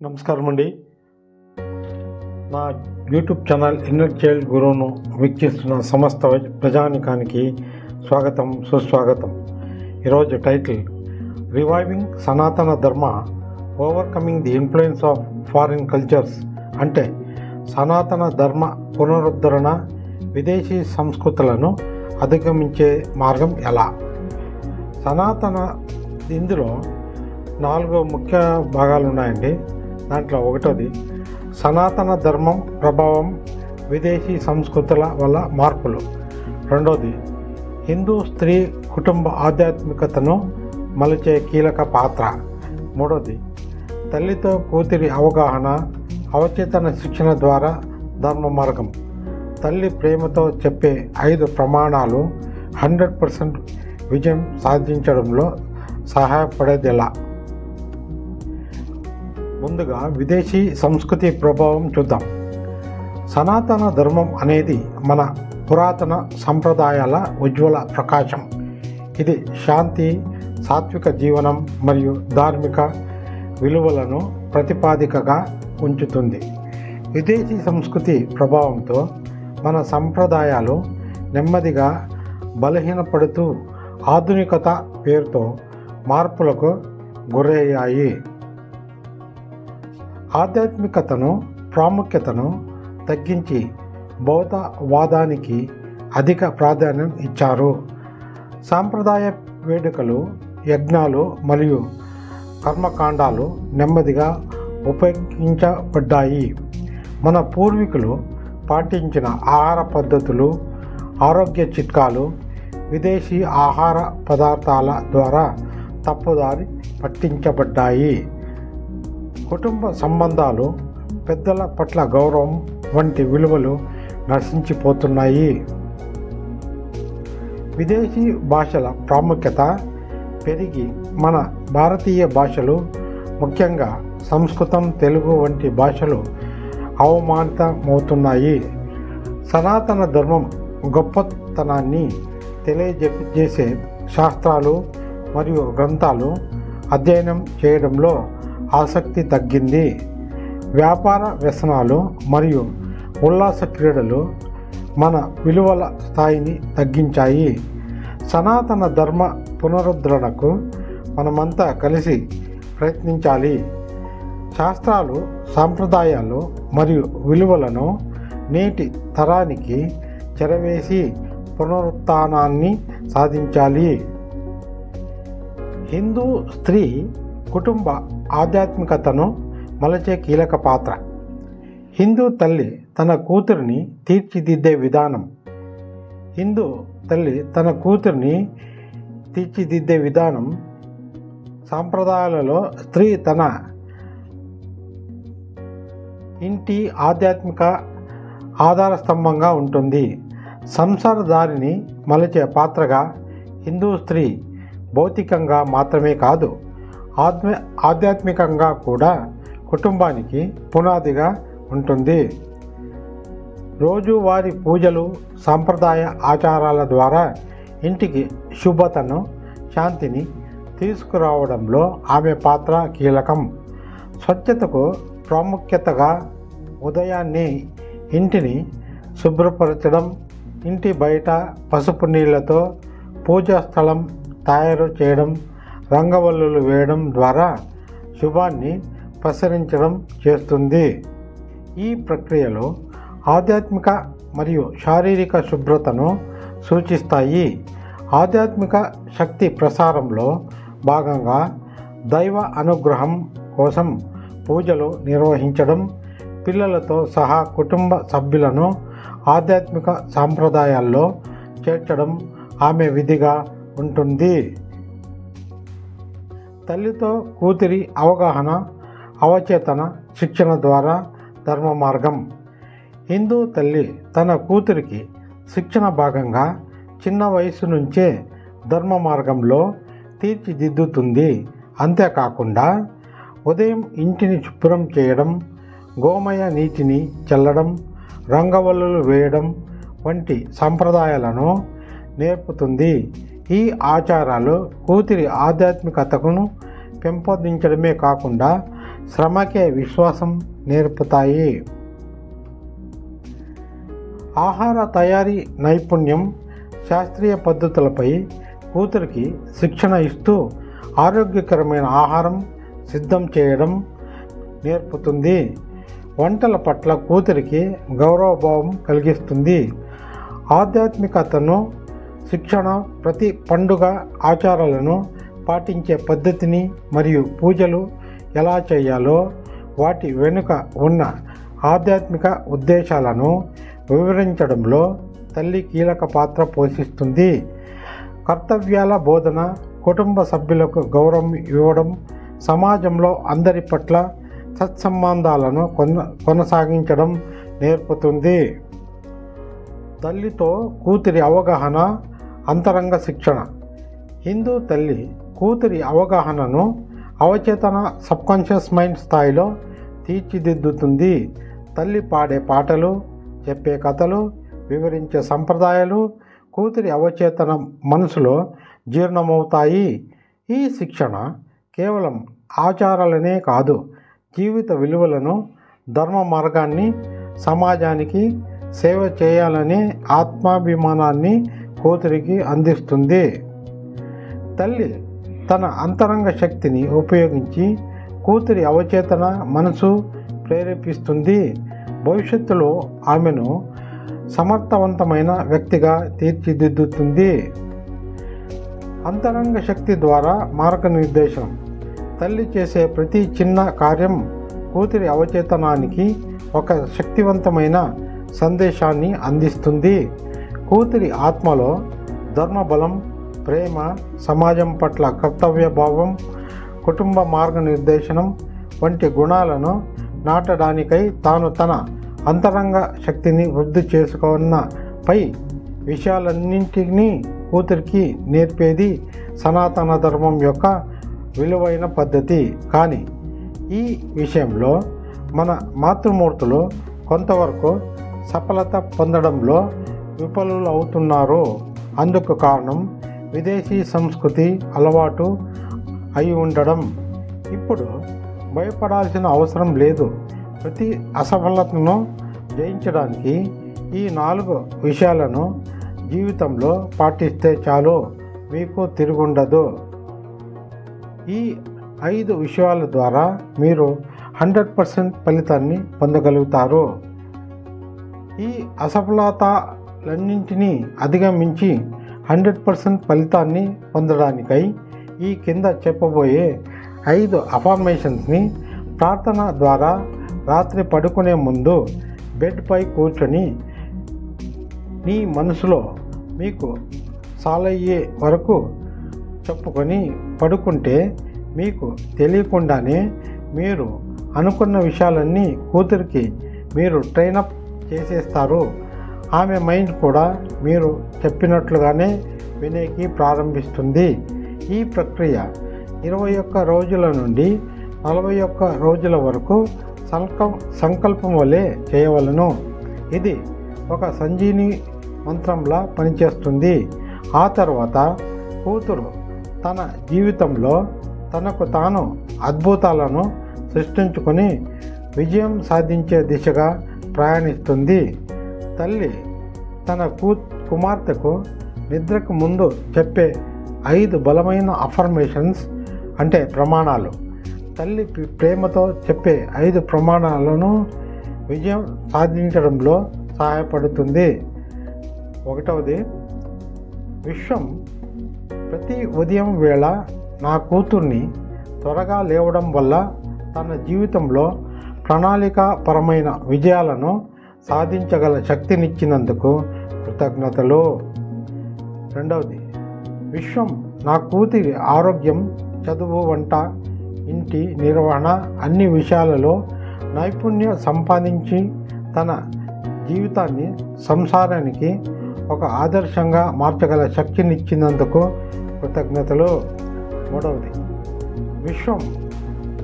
నమస్కారం అండి నా యూట్యూబ్ ఛానల్ ఇన్నర్ చైల్డ్ గురువును వీక్షిస్తున్న సమస్త ప్రజానికానికి స్వాగతం సుస్వాగతం. ఈరోజు title reviving Sanatana Dharma overcoming the influence of foreign cultures అంటే సనాతన ధర్మ పునరుద్ధరణ విదేశీ సంస్కృతులను అధిగమించే మార్గం ఎలా? సనాతన ఇందులో నాలుగు ముఖ్య భాగాలు ఉన్నాయండి దాంట్లో ఒకటోది సనాతన ధర్మం ప్రభావం విదేశీ సంస్కృతుల వల్ల మార్పులు. రెండోది హిందూ స్త్రీ కుటుంబ ఆధ్యాత్మికతను మలిచే కీలక పాత్ర. మూడోది తల్లితో కూతురి అవగాహన అవచేతన శిక్షణ ద్వారా ధర్మ మార్గం. తల్లి ప్రేమతో చెప్పే ఐదు ప్రమాణాలు హండ్రెడ్ పర్సెంట్ విజయం సాధించడంలో సహాయపడేది ఎలా ముందుగా విదేశీ సంస్కృతి ప్రభావం చూద్దాం. సనాతన ధర్మం అనేది మన పురాతన సంప్రదాయాల ఉజ్వల ప్రకాశం. ఇది శాంతి సాత్విక జీవనం మరియు ధార్మిక విలువలను ప్రతిపాదికగా ఉంచుతుంది. విదేశీ సంస్కృతి ప్రభావంతో మన సంప్రదాయాలు నెమ్మదిగా బలహీనపడుతూ ఆధునికత పేరుతో మార్పులకు గురయ్యాయి. ఆధ్యాత్మికతను ప్రాముఖ్యతను తగ్గించి భౌతవాదానికి అధిక ప్రాధాన్యం ఇచ్చారు. సాంప్రదాయ వేడుకలు యజ్ఞాలు మరియు కర్మకాండాలు నెమ్మదిగా ఉపయోగించబడ్డాయి. మన పూర్వీకులు పాటించిన ఆహార పద్ధతులు ఆరోగ్య చిట్కాలు విదేశీ ఆహార పదార్థాల ద్వారా తప్పుదారి పట్టించబడ్డాయి. కుటుంబ సంబంధాలు పెద్దల పట్ల గౌరవం వంటి విలువలు నశించిపోతున్నాయి. విదేశీ భాషల ప్రాముఖ్యత పెరిగి మన భారతీయ భాషలు ముఖ్యంగా సంస్కృతం తెలుగు వంటి భాషలు అవమానితమవుతున్నాయి. సనాతన ధర్మం గొప్పతనాన్ని తెలియజేసే శాస్త్రాలు మరియు గ్రంథాలు అధ్యయనం చేయడంలో ఆసక్తి తగ్గింది. వ్యాపార వ్యసనాలు మరియు ఉల్లాస క్రీడలు మన విలువల స్థాయిని తగ్గించాయి. సనాతన ధర్మ పునరుద్ధరణకు మనమంతా కలిసి ప్రయత్నించాలి. శాస్త్రాలు సాంప్రదాయాలు మరియు విలువలను నేటి తరానికి చెరవేసి పునరుత్నాన్ని సాధించాలి. హిందూ స్త్రీ కుటుంబ ఆధ్యాత్మికతను మలచే కీలక పాత్ర. హిందూ తల్లి తన కూతురిని తీర్చిదిద్దే విధానం. హిందూ తల్లి తన కూతురిని తీర్చిదిద్దే విధానం సాంప్రదాయాలలో స్త్రీ తన ఇంటి ఆధ్యాత్మిక ఆధార స్తంభంగా ఉంటుంది. సంసార దారిని మలచే పాత్రగా హిందూ స్త్రీ భౌతికంగా మాత్రమే కాదు ఆత్మ ఆధ్యాత్మికంగా కూడా కుటుంబానికి పునాదిగా ఉంటుంది. రోజువారి పూజలు సాంప్రదాయ ఆచారాల ద్వారా ఇంటికి శుభతను శాంతిని తీసుకురావడంలో ఆమె పాత్ర కీలకం. స్వచ్ఛతకు ప్రాముఖ్యతగా ఉదయాన్నే ఇంటిని శుభ్రపరచడం ఇంటి బయట పసుపు నీళ్ళతో పూజా స్థలం తయారు చేయడం రంగవల్లులు వేయడం ద్వారా శుభాన్ని ప్రసరించడం చేస్తుంది. ఈ ప్రక్రియలో ఆధ్యాత్మిక మరియు శారీరక శుభ్రతను సూచిస్తాయి. ఆధ్యాత్మిక శక్తి ప్రసారంలో భాగంగా దైవ అనుగ్రహం కోసం పూజలు నిర్వహించడం పిల్లలతో సహా కుటుంబ సభ్యులను ఆధ్యాత్మిక సాంప్రదాయాల్లో చేర్చడం ఆమె విధిగా ఉంటుంది. తల్లితో కూతురి అవగాహన అవచేతన శిక్షణ ద్వారా ధర్మ మార్గం. హిందూ తల్లి తన కూతురికి శిక్షణ భాగంగా చిన్న వయసు నుంచే ధర్మ మార్గంలో తీర్చిదిద్దుతుంది. అంతేకాకుండా ఉదయం ఇంటిని శుభ్రం చేయడం గోమయ నీటిని చల్లడం రంగవల్లులు వేయడం వంటి సంప్రదాయాలను నేర్పుతుంది. ఈ ఆచారాలు కూతురి ఆధ్యాత్మికతను పెంపొందించడమే కాకుండా శ్రమకే విశ్వాసం నేర్పుతాయి. ఆహార తయారీ నైపుణ్యం శాస్త్రీయ పద్ధతులపై కూతురికి శిక్షణ ఇస్తూ ఆరోగ్యకరమైన ఆహారం సిద్ధం చేయడం నేర్పుతుంది. వంటల పట్ల కూతురికి గౌరవభావం కలిగిస్తుంది. ఆధ్యాత్మికతను శిక్షణ ప్రతి పండుగ ఆచారాలను పాటించే పద్ధతిని మరియు పూజలు ఎలా చేయాలో వాటి వెనుక ఉన్న ఆధ్యాత్మిక ఉద్దేశాలను వివరించడంలో తల్లి కీలక పాత్ర పోషిస్తుంది. కర్తవ్యాల బోధన కుటుంబ సభ్యులకు గౌరవం ఇవ్వడం సమాజంలో అందరి పట్ల సత్సంబంధాలను కొన కొనసాగించడం నేర్పుతుంది. తల్లితో కూతురి అవగాహన అంతరంగ శిక్షణ. హిందూ తల్లి కూతురి అవగాహనను అవచేతన సబ్కాన్షియస్ మైండ్ స్థాయిలో తీర్చిదిద్దుతుంది. తల్లి పాడే పాటలు చెప్పే కథలు వివరించే సంప్రదాయాలు కూతురి అవచేతన మనసులో జీర్ణమవుతాయి. ఈ శిక్షణ కేవలం ఆచారాలనే కాదు జీవిత విలువలను ధర్మ మార్గాన్ని సమాజానికి సేవ చేయాలనే ఆత్మాభిమానాన్ని కూతురికి అందిస్తుంది. తల్లి తన అంతరంగ శక్తిని ఉపయోగించి కూతురి అవచేతన మనసు ప్రేరేపిస్తుంది. భవిష్యత్తులో ఆమెను సమర్థవంతమైన వ్యక్తిగా తీర్చిదిద్దుతుంది. అంతరంగ శక్తి ద్వారా మార్గనిర్దేశం. తల్లి చేసే ప్రతి చిన్న కార్యం కూతురి అవచేతనానికి ఒక శక్తివంతమైన సందేశాన్ని అందిస్తుంది. కూతురి ఆత్మలో ధర్మబలం ప్రేమ సమాజం పట్ల కర్తవ్య భావం కుటుంబ మార్గనిర్దేశనం వంటి గుణాలను నాటడానికై తాను తన అంతరంగ శక్తిని వృద్ధి చేసుకున్న పై విషయాలన్నింటినీ కూతురికి నేర్పేది సనాతన ధర్మం యొక్క విలువైన పద్ధతి. కానీ ఈ విషయంలో మన మాతృమూర్తులు కొంతవరకు సఫలత పొందడంలో విఫలులు అవుతున్నారు అందుకు కారణం విదేశీ సంస్కృతి అలవాటు అయి ఉండడం. ఇప్పుడు భయపడాల్సిన అవసరం లేదు. ప్రతి అసఫలతను జయించడానికి ఈ నాలుగు విషయాలను జీవితంలో పాటిస్తే చాలు. మీకు తిరుగుండదు. ఈ ఐదు విషయాల ద్వారా మీరు హండ్రెడ్ పర్సెంట్ ఫలితాన్ని పొందగలుగుతారు. ఈ అసఫలత లన్నింటినీ అధిగమించి హండ్రెడ్ పర్సెంట్ ఫలితాన్ని పొందడానికై ఈ కింద చెప్పబోయే ఐదు అఫార్మేషన్స్ని ప్రార్థన ద్వారా రాత్రి పడుకునే ముందు బెడ్పై కూర్చొని నీ మనసులో మీకు సాలయ్యే వరకు చెప్పుకొని పడుకుంటే మీకు తెలియకుండానే మీరు అనుకున్న విషయాలన్నీ కూతురికి మీరు ట్రైన్ అప్ చేసేస్తారు. ఆమె మైండ్ కూడా మీరు చెప్పినట్లుగానే వినేకి ప్రారంభిస్తుంది. ఈ ప్రక్రియ ఇరవై ఒక్క రోజుల నుండి నలభై ఒక్క రోజుల వరకు సంక సంకల్పం వలె చేయవలను. ఇది ఒక సంజీని మంత్రంలా పనిచేస్తుంది. ఆ తర్వాత కూతురు తన జీవితంలో తనకు తాను అద్భుతాలను సృష్టించుకొని విజయం సాధించే దిశగా ప్రయాణిస్తుంది. తల్లి తన కూ కుమార్తెకు నిద్రకు ముందు చెప్పే ఐదు బలమైన అఫర్మేషన్స్ అంటే ప్రమాణాలు. తల్లి ప్రి- ప్రేమతో చెప్పే ఐదు ప్రమాణాలను విజయం సాధించడంలో సహాయపడుతుంది. ఒకటవది విశ్వం ప్రతి ఉదయం వేళ నా కూతుర్ని త్వరగా లేవడం వల్ల తన జీవితంలో ప్రణాళికాపరమైన విజయాలను సాధించగల శక్తినిచ్చినందుకు కృతజ్ఞతలు. రెండవది విశ్వం నా కూతురి ఆరోగ్యం చదువు వంట ఇంటి నిర్వహణ అన్ని విషయాలలో నైపుణ్యం సంపాదించి తన జీవితాన్ని సంసారానికి ఒక ఆదర్శంగా మార్చగల శక్తినిచ్చినందుకు కృతజ్ఞతలు. మూడవది విశ్వం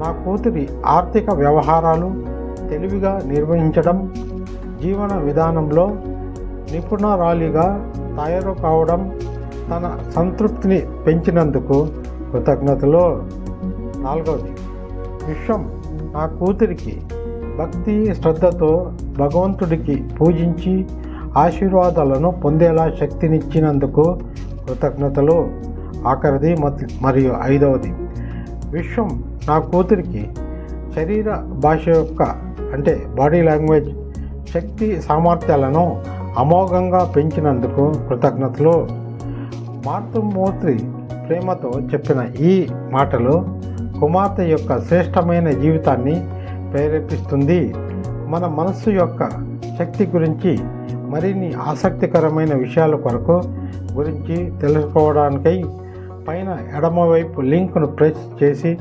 నా కూతురి ఆర్థిక వ్యవహారాలు తెలివిగా నిర్వహించడం జీవన విధానంలో నిపుణరాలిగా తయారు కావడం తన సంతృప్తిని పెంచినందుకు కృతజ్ఞతలు. నాలుగవది విశ్వం నా కూతురికి భక్తి శ్రద్ధతో భగవంతుడికి పూజించి ఆశీర్వాదాలను పొందేలా శక్తినిచ్చినందుకు కృతజ్ఞతలు. ఆఖరిది మత్- మరియు ఐదవది విశ్వం నా కూతురికి శరీర భాష యొక్క అంటే బాడీ లాంగ్వేజ్ శక్తి సామర్థ్యాలను అమోఘంగా పెంచినందుకు కృతజ్ఞతలు. మాతృమూర్తి ప్రేమతో చెప్పిన ఈ మాటలు కుమార్తె యొక్క శ్రేష్టమైన జీవితాన్ని ప్రేరేపిస్తుంది. మన మనస్సు యొక్క శక్తి గురించి మరిన్ని ఆసక్తికరమైన విషయాల కొరకు గురించి తెలుసుకోవడానికై పైన ఎడమవైపు లింక్ను ప్రెస్ చేసి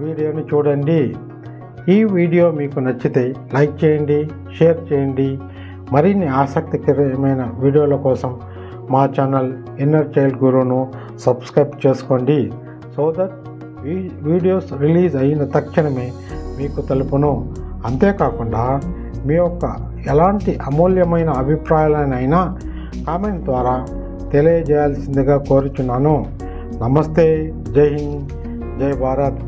వీడియోని చూడండి. ఈ వీడియో మీకు నచ్చితే లైక్ చేయండి షేర్ చేయండి. మరిన్ని ఆసక్తికరమైన వీడియోల కోసం మా ఛానల్ ఇన్నర్ చైల్డ్ గురువును సబ్స్క్రైబ్ చేసుకోండి. సో దట్ ఈ వీడియోస్ రిలీజ్ అయిన తక్షణమే మీకు తెలుపును. అంతేకాకుండా మీ యొక్క ఎలాంటి అమూల్యమైన అభిప్రాయాలనైనా కామెంట్ ద్వారా తెలియజేయాల్సిందిగా కోరుచున్నాను. నమస్తే జై హింద్ జై భారత్.